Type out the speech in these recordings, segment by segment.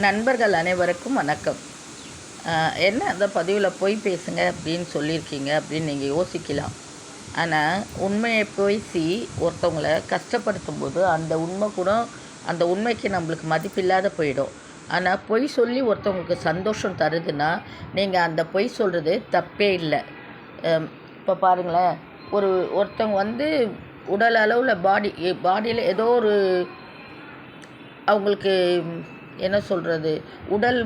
நண்பர்கள் அனைவருக்கும் வணக்கம். என்ன அந்த பதிவில் பொய் பேசுங்க அப்படின்னு சொல்லியிருக்கீங்க அப்படின்னு நீங்கள் யோசிக்கலாம். ஆனால் உண்மையை பேசி ஒருத்தவங்களை கஷ்டப்படுத்தும் போது அந்த உண்மை கூட அந்த உண்மைக்கு நம்மளுக்கு மதிப்பில்லாத போயிடும். ஆனால் பொய் சொல்லி ஒருத்தவங்களுக்கு சந்தோஷம் தருதுன்னா நீங்கள் அந்த பொய் சொல்கிறது தப்பே இல்லை. இப்போ பாருங்களேன். ஒரு ஒருத்தவங்க வந்து உடல் அளவில் பாடி பாடியில் ஏதோ ஒரு அவங்களுக்கு என்ன சொல்கிறது உடல்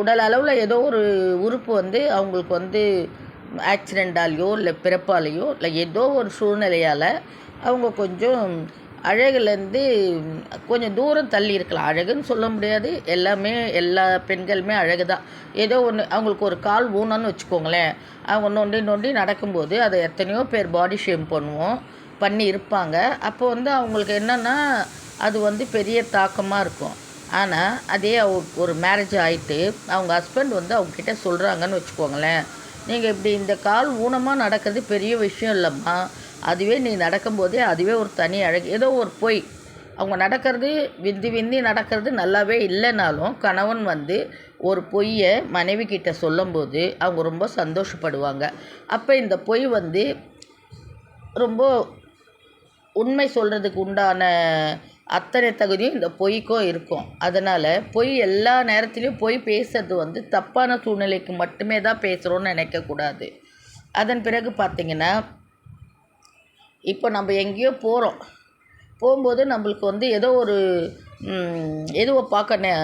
உடல் அளவில் ஏதோ ஒரு உறுப்பு வந்து அவங்களுக்கு வந்து ஆக்சிடெண்ட்டாலேயோ இல்லை பிறப்பாலேயோ இல்லை ஏதோ ஒரு சூழ்நிலையால் அவங்க கொஞ்சம் அழகுலேருந்து கொஞ்சம் தூரம் தள்ளி இருக்கலாம். அழகுன்னு சொல்ல முடியாது. எல்லாமே எல்லா பெண்களுமே அழகு தான் ஏதோ ஒன்று அவங்களுக்கு ஒரு கால் ஊனம்னு வச்சுக்கோங்களேன். அவங்க நொண்டி நொண்டி நடக்கும்போது அதை எத்தனையோ பேர் பாடி ஷேம் பண்ணுவோம் பண்ணி இருப்பாங்க அப்போ வந்து அவங்களுக்கு என்னென்னா அது வந்து பெரிய தாக்கமாக இருக்கும். ஆனால் அதே அவ- ஒரு மேரேஜ் ஆகிட்டு அவங்க ஹஸ்பண்ட் வந்து அவங்கக்கிட்ட சொல்கிறாங்கன்னு வச்சுக்கோங்களேன். நீங்கள் இப்படி இந்த கால் ஊனமாக நடக்கிறது பெரிய விஷயம் இல்லைம்மா. அதுவே நீ நடக்கும்போதே அதுவே ஒரு தனி அழகு. ஏதோ ஒரு பொய். அவங்க நடக்கிறது விந்தி விந்தி நடக்கிறது நல்லாவே இல்லைனாலும் கணவன் வந்து ஒரு பொய்யை மனைவி கிட்ட சொல்லும்போது அவங்க ரொம்ப சந்தோஷப்படுவாங்க. அப்போ இந்த பொய் வந்து ரொம்ப உண்மை சொல்கிறதுக்கு உண்டான அத்தனை தகுதியும் இந்த பொய்க்கும் இருக்கும். அதனால் பொய் எல்லா நேரத்துலையும் பொய் பேசுறது வந்து தப்பான சூழ்நிலைக்கு மட்டுமே தான் பேசுகிறோன்னு நினைக்கக்கூடாது அதன் பிறகு பார்த்திங்கன்னா இப்போ நம்ம எங்கேயோ போகிறோம் போகும்போது நம்மளுக்கு வந்து ஏதோ ஒரு எதுவோ பார்க்க நே-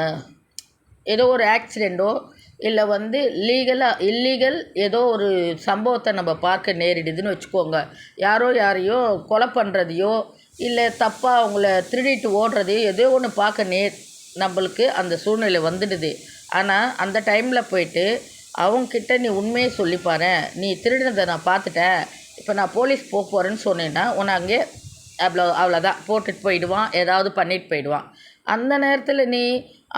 ஏதோ ஒரு ஆக்சிடெண்ட்டோ இல்லை வந்து லீகலாக இல்லீகல் ஏதோ ஒரு சம்பவத்தை நம்ம பார்க்க நேரிடுதுன்னு வச்சுக்கோங்க. யாரோ யாரையோ கொலை பண்ணுறதையோ இல்லை தப்பாக அவங்கள திருடிட்டு ஓடுறதையோ ஏதோ ஒன்று பார்க்க நே நம்மளுக்கு அந்த சூழ்நிலை வந்துடுது. ஆனால் அந்த டைமில் போயிட்டு அவங்கக்கிட்ட நீ உண்மையை சொல்லி நீ திருடினதை நான் பார்த்துட்டேன். இப்போ நான் போலீஸ் போக போகிறேன்னு சொன்னேன்னா உன்னை அங்கே அவ்வளோ அவ்வளோதான். போட்டுட்டு போயிடுவான். ஏதாவது பண்ணிட்டு போயிடுவான். அந்த நேரத்தில் நீ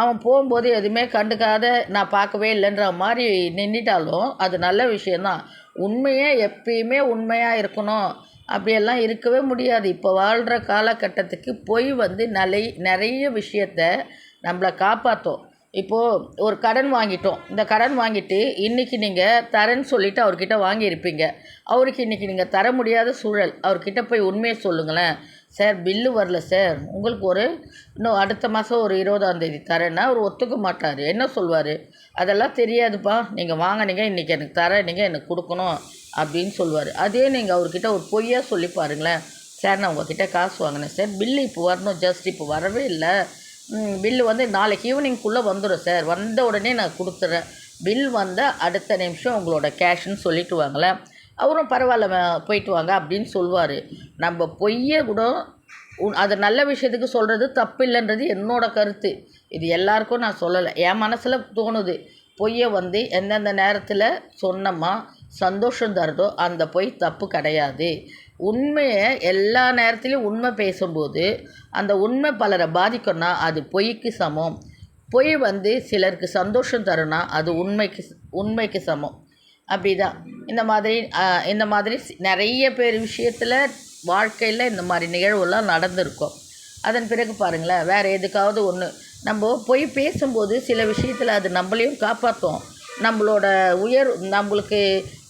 அவன் போகும்போது எதுவுமே கண்டுக்காத நான் பார்க்கவே இல்லைன்ற மாதிரி நின்றுட்டாலும் அது நல்ல விஷயந்தான் உண்மையே எப்பயுமே உண்மையாக இருக்கணும். அப்படியெல்லாம் இருக்கவே முடியாது. இப்போ வாழ்கிற காலகட்டத்துக்கு பொய் வந்து நிலை நிறைய விஷயத்த நம்மளை காப்பாற்றும் இப்போது ஒரு கடன் வாங்கிட்டோம். இந்த கடன் வாங்கிட்டு இன்றைக்கி நீங்கள் தரேன்னு சொல்லிவிட்டு அவர்கிட்ட வாங்கியிருப்பீங்க. அவருக்கு இன்றைக்கி நீங்கள் தர முடியாத சூழல். அவர்கிட்ட போய் உண்மையை சொல்லுங்களேன். சார் பில்லு வரல சார். உங்களுக்கு ஒரு இன்னும் அடுத்த மாதம் ஒரு இருபதாந்தேதி தரேன்னா அவர் ஒத்துக்க மாட்டார். என்ன சொல்வார்? அதெல்லாம் தெரியாதுப்பா. நீங்கள் வாங்கினீங்க இன்றைக்கி எனக்கு தர நீங்கள் எனக்கு கொடுக்கணும். அப்படின்னு சொல்லுவார். அதே நீங்கள் அவர்கிட்ட ஒரு பொய்யா சொல்லி பாருங்களேன். சார் நான் உங்ககிட்ட காசு வாங்கினேன். சார் பில்லு இப்போ வரணும். ஜஸ்ட் இப்போ வரவே இல்லை. பில்லு வந்து நாளைக்கு ஈவினிங்குள்ளே வந்துடும் சார் வந்த உடனே நான் கொடுத்துட்றேன் பில் வந்தால் அடுத்த நிமிஷம் உங்களோட கேஷ்னு சொல்லிட்டு வாங்களேன். அவரும் பரவாயில்ல போயிட்டு வாங்க அப்படின்னு சொல்லுவார். நம்ம பொய்யை கூட உன் அது நல்ல விஷயத்துக்கு சொல்கிறது தப்பு இல்லைன்றது என்னோட கருத்து. இது எல்லாருக்கும் நான் சொல்லலை. என் மனசில் தோணுது. பொய்யை வந்து எந்தெந்த நேரத்தில் சொன்னோமா சந்தோஷம் தருதோ அந்த பொய் தப்பு கிடையாது. உண்மையை எல்லா நேரத்துலையும் உண்மை பேசும்போது அந்த உண்மை பலரை பாதிக்கும்னா அது பொய்க்கு சமம். பொய் வந்து சிலருக்கு சந்தோஷம் தரும்னா அது உண்மைக்கு உண்மைக்கு சமம். அப்படிதான். இந்த மாதிரி இந்த மாதிரி நிறைய பேர் விஷயத்தில் வாழ்க்கையில் இந்த மாதிரி நிகழ்வுலாம் நடந்திருக்கும். அதன் பிறகு பாருங்களேன் வேறு எதுக்காவது ஒன்று நம்ம பொய் பேசும்போது சில விஷயத்தில் அது நம்மளையும் காப்பாற்றும் நம்மளோட உயர் நம்மளுக்கு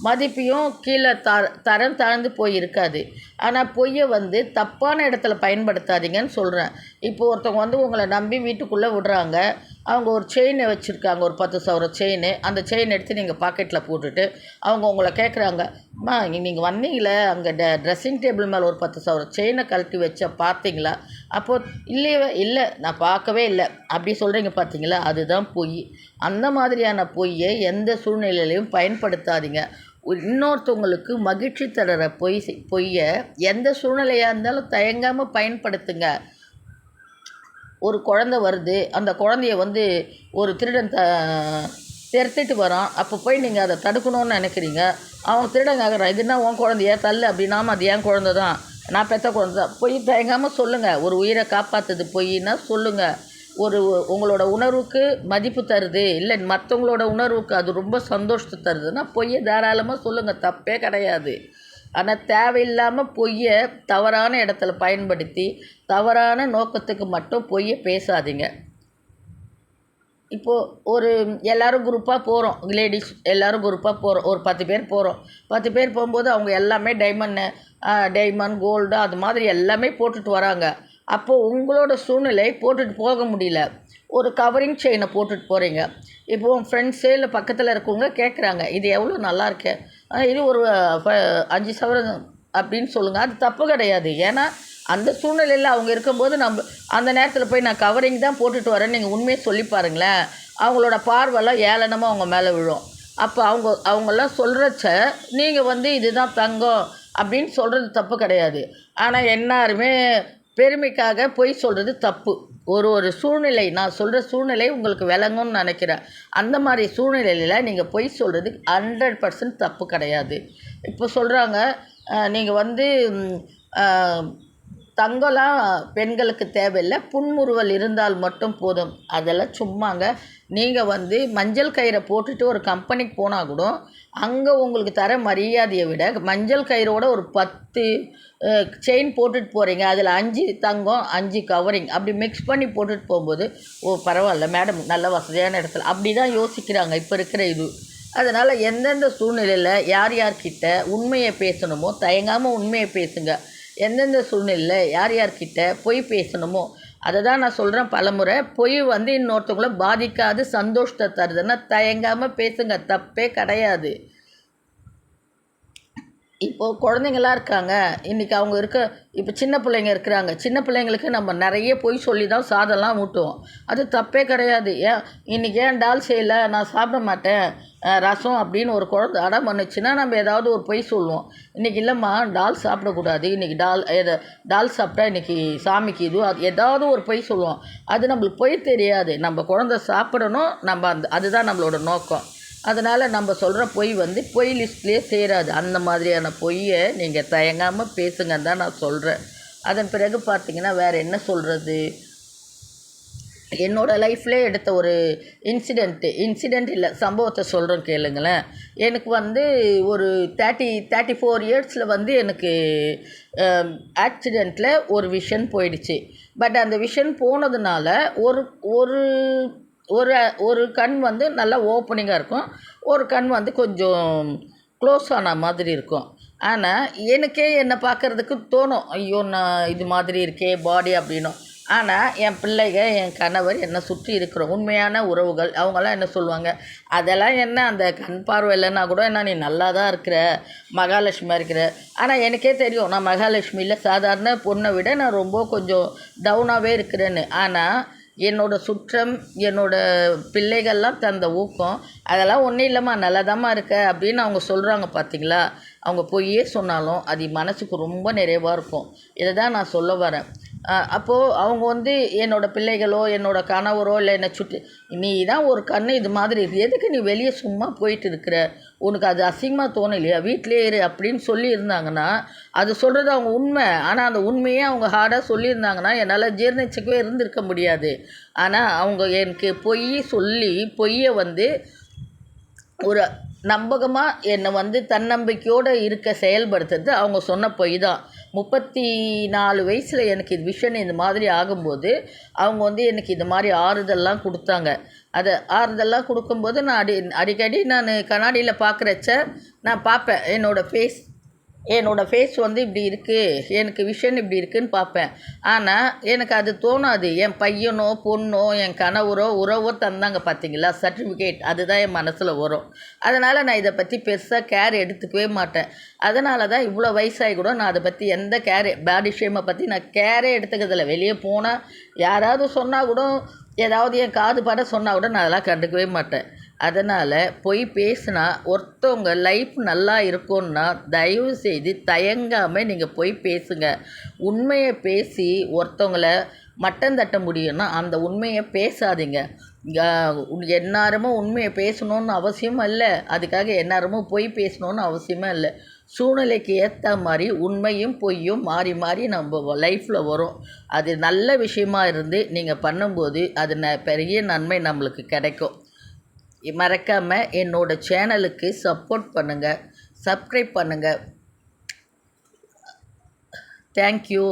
மதிப்பையும் கீழே த தரம் தாழ்ந்து போய் இருக்காது ஆனால் பொய்யை வந்து தப்பான இடத்துல பயன்படுத்தாதீங்கன்னு சொல்கிறேன் இப்போ ஒருத்தவங்க வந்து உங்களை நம்பி வீட்டுக்குள்ளே விடுறாங்க. அவங்க ஒரு செயினை வச்சுருக்காங்க ஒரு பத்து சவர செயின் அந்த செயின் எடுத்து நீங்கள் பாக்கெட்டில் போட்டுட்டு அவங்க உங்களை கேட்குறாங்க அம்மா நீங்கள் வந்தீங்களே அங்கே ட ட்ரெஸ்ஸிங் டேபிள் மேலே ஒரு பத்து சவர செயினை கழட்டி வச்ச பார்த்தீங்களா? அப்போது இல்லையே இல்லை நான் பார்க்கவே இல்லை. அப்படி சொல்கிறீங்க பார்த்தீங்களா? அதுதான் பொய். அந்த மாதிரியான பொய்யை எந்த சூழ்நிலையிலையும் பயன்படுத்தாதீங்க. இன்னொருத்தவங்களுக்கு மகிழ்ச்சி தர பொய் பொய்யை எந்த சூழ்நிலையாக இருந்தாலும் தயங்காமல் பயன்படுத்துங்க. ஒரு குழந்தை வருது அந்த குழந்தைய வந்து ஒரு திருடன் த திருத்திட்டு வரான். அப்போ போய் நீங்கள் அதை தடுக்கணும்னு நினைக்கிறீங்க. அவன் திருடன் கேட்குறான் இதுனா உன் குழந்தைய? தள்ளு அப்படின்னாம அது என் குழந்தை தான். நான் பெற்ற குழந்தை தான். பொய் தயங்காமல் சொல்லுங்கள் ஒரு உயிரை காப்பாற்றுது பொய்னா சொல்லுங்கள் ஒரு உங்களோட உணர்வுக்கு மதிப்பு தருது. இல்லை மற்றவங்களோட உணர்வுக்கு அது ரொம்ப சந்தோஷத்தை தருதுன்னா பொய்யை தாராளமாக சொல்லுங்கள் தப்பே கிடையாது. ஆனால் தேவையில்லாமல் பொய்யை தவறான இடத்துல பயன்படுத்தி தவறான நோக்கத்துக்கு மட்டும் பொய்யை பேசாதீங்க. இப்போது ஒரு எல்லோரும் குரூப்பாக போகிறோம் லேடிஸ் எல்லோரும் குரூப்பாக போகிறோம் ஒரு பத்து பேர் போகிறோம் பத்து பேர் போகும்போது அவங்க எல்லாமே டைமண்ட் டைமண்ட் கோல்டு அது மாதிரி எல்லாமே போட்டுட்டு வராங்க. அப்போது உங்களோட சூழ்நிலை போட்டுட்டு போக முடியல. ஒரு கவரிங் செயினை போட்டுட்டு போகிறீங்க இப்போ உன் ஃப்ரெண்ட்ஸு இல்லை பக்கத்தில் இருக்கவங்க கேட்குறாங்க இது எவ்வளோ நல்லா இருக்கே? இது ஒரு அஞ்சு சவரம் அப்படின்னு சொல்லுங்கள் அது தப்பு கிடையாது. ஏன்னா அந்த சூழ்நிலையில் அவங்க இருக்கும்போது நம்ம அந்த நேரத்தில் போய் நான் கவரிங் தான் போட்டுட்டு வரேன்னு நீங்கள் உண்மையை சொல்லி பாருங்களேன். அவங்களோட பார்வைலாம் ஏளனமாக அவங்க மேலே விழும். அப்போ அவங்க அவங்கெல்லாம் சொல்கிறச்ச நீங்கள் வந்து இதுதான் தங்கம் அப்படின்னு சொல்கிறது தப்பு கிடையாது. ஆனால் எல்லாருமே பெருமைக்காக பொய் சொல்கிறது தப்பு. ஒரு ஒரு சூழ்நிலை நான் சொல்கிற சூழ்நிலை உங்களுக்கு விளங்கும்னு நினைக்கிறேன். அந்த மாதிரி சூழ்நிலையில் நீங்கள் பொய் சொல்கிறது ஹண்ட்ரட் பர்சன்ட் தப்பு கிடையாது. இப்போ சொல்கிறாங்க நீங்கள் வந்து தங்கம்லாம் பெண்களுக்கு தேவையில்லை புன்முறுவல் இருந்தால் மட்டும் போதும். அதெல்லாம் சும்மாங்க. நீங்கள் வந்து மஞ்சள் கயிறை போட்டுட்டு ஒரு கம்பெனிக்கு போனால் கூட அங்கே உங்களுக்கு தர மரியாதையை விட மஞ்சள் கயிறோட ஒரு பத்து செயின் போட்டுட்டு போகிறீங்க அதில் அஞ்சு தங்கம் அஞ்சு கவரிங் அப்படி மிக்ஸ் பண்ணி போட்டுட்டு போகும்போது ஓ பரவாயில்ல மேடம் நல்ல வசதியான இடத்துல. அப்படி தான் யோசிக்கிறாங்க இப்போ இருக்கிற இது. அதனால் எந்தெந்த சூழ்நிலையில் யார் யார்கிட்ட உண்மையை பேசணுமோ தயங்காமல் உண்மையை பேசுங்க. எந்தெந்த சூழ்நிலையில் யார் யார்கிட்ட பொய் பேசணுமோ அதை தான் நான் சொல்கிறேன் பலமுறை. பொய் வந்து இன்னொருத்தவங்கள பாதிக்காது சந்தோஷத்தை தருதுன்னா தயங்காமல் பேசுங்க. தப்பே கிடையாது. இப்போது குழந்தைங்களாம் இருக்காங்க. இன்றைக்கி அவங்க இருக்க இப்போ சின்ன பிள்ளைங்க இருக்கிறாங்க. சின்ன பிள்ளைங்களுக்கு நம்ம நிறைய பொய் சொல்லி தான் சாதம்லாம் ஊட்டுவோம். அது தப்பே கிடையாது. ஏன் இன்றைக்கி ஏன் டால் செய்யலை? நான் சாப்பிட மாட்டேன். ரசம் அப்படின்னு ஒரு குழந்தை அடம் பண்ணுச்சுன்னா நம்ம ஏதாவது ஒரு பொய் சொல்லுவோம். இன்றைக்கி இல்லைம்மா டால் சாப்பிடக்கூடாது. இன்றைக்கி டால் எதை டால் சாப்பிட்டா இன்றைக்கி சாமிக்கு இது அது ஏதாவது ஒரு பொய் சொல்லுவோம். அது நம்மளுக்கு பொய் தெரியாது. நம்ம குழந்தை சாப்பிடணும். நம்ம அந்த அதுதான் நம்மளோட நோக்கம். அதனால் நம்ம சொல்கிற பொய் வந்து பொய் லிஸ்ட்லேயே சேராது. அந்த மாதிரியான பொய்யை நீங்கள் தயங்காமல் பேசுங்கன்னு தான் நான் சொல்கிறேன் அதன் பிறகு பார்த்தீங்கன்னா வேறு என்ன சொல்கிறது என்னோடய லைஃப்லேயே எடுத்த ஒரு இன்சிடெண்ட்டு இன்சிடெண்ட் இல்லை சம்பவத்தை சொல்கிறோம் கேளுங்களேன். எனக்கு வந்து ஒரு தேர்ட்டி தேர்ட்டி ஃபோர் இயர்ஸில் வந்து எனக்கு ஆக்சிடெண்ட்டில் ஒரு விஷன் போயிடுச்சு. பட் அந்த விஷன் போனதுனால ஒரு ஒரு ஒரு ஒரு கண் வந்து நல்லா ஓப்பனிங்காக இருக்கும். ஒரு கண் வந்து கொஞ்சம் க்ளோஸ் ஆன மாதிரி இருக்கும். ஆனால் எனக்கே என்னை பார்க்குறதுக்கு தோணும். ஐயோ நான் இது மாதிரி இருக்கே பாடி அப்படின்னும் ஆனால் என் பிள்ளைங்க என் கணவர் என்னை சுற்றி இருக்கிற உண்மையான உறவுகள் அவங்கெல்லாம் என்ன சொல்லுவாங்க? அதெல்லாம் என்ன அந்த கண் பார்வை இல்லைன்னா கூட என்ன நீ நல்லா தான் இருக்கிற மகாலட்சுமியாக இருக்கிற? ஆனால் எனக்கே தெரியும். நான் மகாலட்சுமியில் சாதாரண பொண்ணை விட நான் ரொம்ப கொஞ்சம் டவுனாகவே இருக்கிறேன்னு. ஆனால் என்னோடய சுற்றம் என்னோட பிள்ளைகள்லாம் தந்த ஊக்கம் அதெல்லாம் ஒன்றும் இல்லைம்மா நல்லாதாம்மா இருக்க அப்படின்னு அவங்க சொல்கிறாங்க பார்த்தீங்களா அவங்க பொய்யே சொன்னாலும் அது மனசுக்கு ரொம்ப நிறைவாக இருக்கும். இதை தான் நான் சொல்ல வரேன். அப்போது அவங்க வந்து என்னோடய பிள்ளைகளோ என்னோடய கணவரோ இல்லை என்னை சுற்றி நீ தான் ஒரு கண்ணு இது மாதிரி எதுக்கு நீ வெளியே சும்மா போயிட்டு இருக்கிற? உனக்கு அது அசிங்கமாக தோணலையா? வீட்டிலே இரு அப்படின்னு சொல்லியிருந்தாங்கன்னா அது சொல்கிறது அவங்க உண்மை. ஆனால் அந்த உண்மையே அவங்க ஹார்டாக சொல்லியிருந்தாங்கன்னா என்னால் ஜீர்ணிச்சிக்கவே இருந்திருக்க முடியாது. ஆனால் அவங்க எனக்கு பொய் சொல்லி பொய்யை வந்து ஒரு நம்பகமாக என்னை வந்து தன்னம்பிக்கையோடு இருக்க செயல்படுத்துறது அவங்க சொன்ன பொய் தான். முப்பத்தி நாலு வயசில் எனக்கு இது விஷன் இந்த மாதிரி ஆகும்போது அவங்க வந்து எனக்கு இது மாதிரி ஆறுதல்லாம் கொடுத்தாங்க. அதை ஆறுதல்லாம் கொடுக்கும்போது நான் அடி அடிக்கடி நான் கண்ணாடியில் பார்க்குறச்ச நான் பார்ப்பேன் என்னோடய ஃபேஸ் என்னோடய ஃபேஸ் வந்து இப்படி இருக்குது எனக்கு விஷன் இப்படி இருக்குன்னு பார்ப்பேன். ஆனால் எனக்கு அது தோணாது. என் பையனோ பொண்ணோ என் கணவரோ உறவோ தந்தாங்க பார்த்தீங்களா சர்டிஃபிகேட் அதுதான் என் மனசில் வரும். அதனால் நான் இதை பற்றி பெருசாக கேர் எடுத்துக்கவே மாட்டேன். அதனால தான் இவ்வளோ வயசாகி கூட நான் அதை பற்றி எந்த கேர் பாடி ஷேமை பற்றி நான் கேரே எடுத்துக்கிறதில்ல. வெளியே போனால் யாராவது சொன்னால் கூட ஏதாவது என் காது பாட சொன்னால் கூட நான் அதெல்லாம் கண்டுக்கவே மாட்டேன். அதனால் பொய் பேசினா ஒருத்தவங்க லைஃப் நல்லா இருக்கும்னா தயவு செய்து தயங்காமல் நீங்கள் போய் பேசுங்க. உண்மையை பேசி ஒருத்தவங்கள மட்டம் தட்ட முடியும்னா அந்த உண்மையை பேசாதீங்க. எந்நேரமும் உண்மையை பேசணும்னு அவசியம் இல்லை அதுக்காக எந்நேரமும் பொய் பேசணும்னு அவசியமே இல்லை சூழ்நிலைக்கு ஏற்ற மாதிரி உண்மையும் பொய்யும் மாறி மாறி நம்ம லைஃப்பில் வரும். அது நல்ல விஷயமா இருந்து நீங்கள் பண்ணும்போது அது ந பெரிய நன்மை நம்மளுக்கு கிடைக்கும். மறக்காமல் என்னோடய சேனலுக்கு சப்போர்ட் பண்ணுங்கள் சப்ஸ்கிரைப் பண்ணுங்கள் தேங்க்யூ